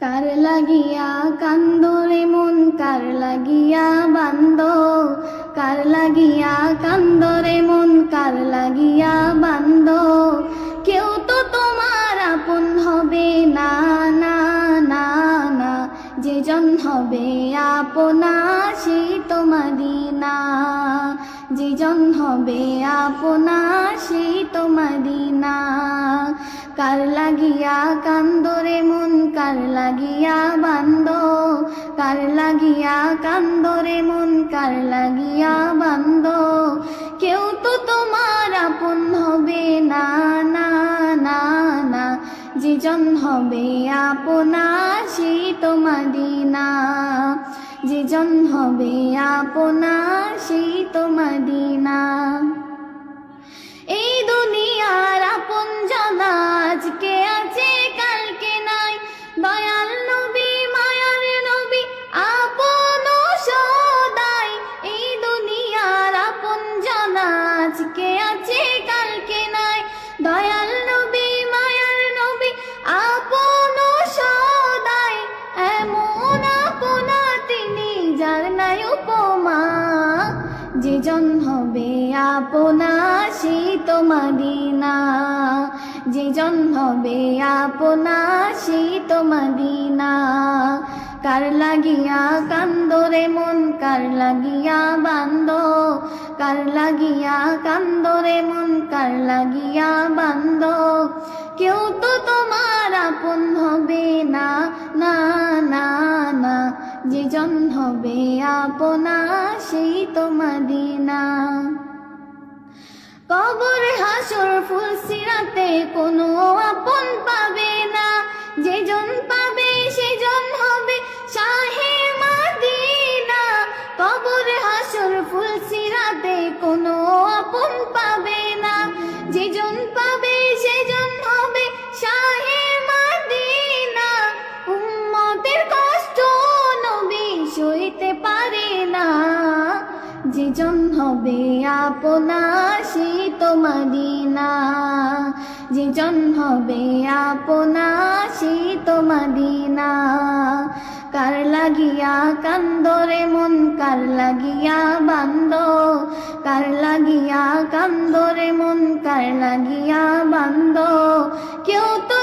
কার লাগিয়া কান্দরে মন কার লাগিয়া বান্দ যেজন হবে আপনা সেই না যেজন হবে আপনা সেই তোমারি না কার লাগিয়া কান্দরে মন, কার লাগিয়া বান্দ। কার লাগিয়া কান্দরে মন, কার লাগিয়া বান্দ। কেউ তো তোমার যেজন হবে আপনা সেই তোমারি যে জন হবে আপনা সেই না নাই উপমা। যেজন হবে আপনা সেই তোমারি না যেজন হবে আপনা সেই তোমারি না কার লাগিয়া কান্দরে মন, কার লাগিয়া বান্দ। কার লাগিয়া কান্দরে মন, কার লাগিয়া বান্দ। কেউ তো তোমার আপন হবে না না না জন হবে আপনা সেই তো মাদিনা। কবর হাসর ফুল সিরাতে কোনো যেজন হবে আপনা তোমারি না। যেজন হবে আপনা তোমারি না। কার লাগিয়া কান্দরে মন, কার লাগিয়া বান্দ। কার লাগিয়া কান্দরে মন, কার লাগিয়া বান্দ। কেউ তো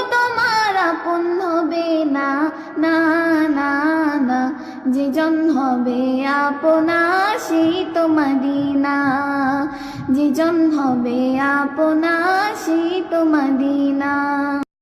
যেজন হবে আপনা সেই তোমারি না যেজন হবে আপনা সেই তোমারি না